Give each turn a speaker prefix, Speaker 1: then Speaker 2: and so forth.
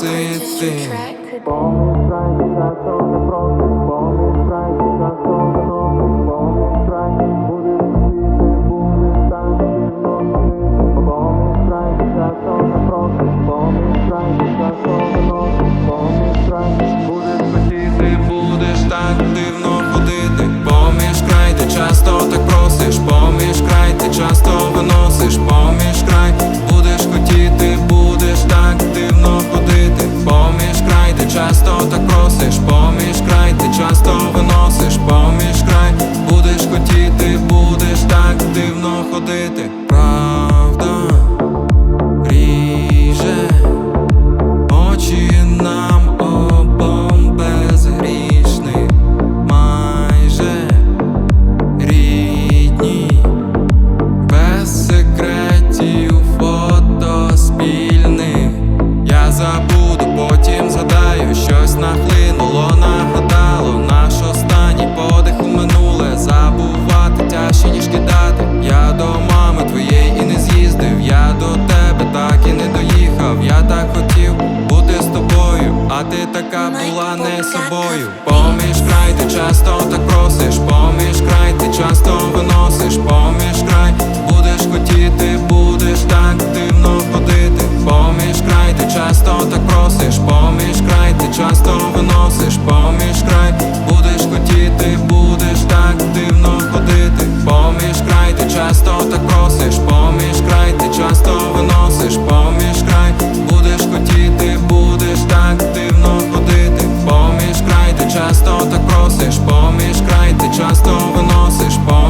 Speaker 1: same thing. Bombing, trying to touch on. Так просиш, поміж край, ти часто виносиш, поміж край, будеш хотіти, будеш так дивно ходити. Правда ріже очі нам обом безгрішних, майже рідні, без секретів фото спільних. Я щось нахлинуло, нагадало наш останній подих у минуле. Забувати тяжче, ніж кидати. Я до мами твоєї і не з'їздив. Я до тебе так і не доїхав. Я так хотів бути з тобою, а ти така була не собою. Поміж край, ти часто так просиш, поміж край, часто так просиш, поміж край, ти часто виносиш, поміж край, будеш хотіти, будеш так дивно ходити, поміж край, ти часто так просиш, поміж край, ти часто виносиш, поміж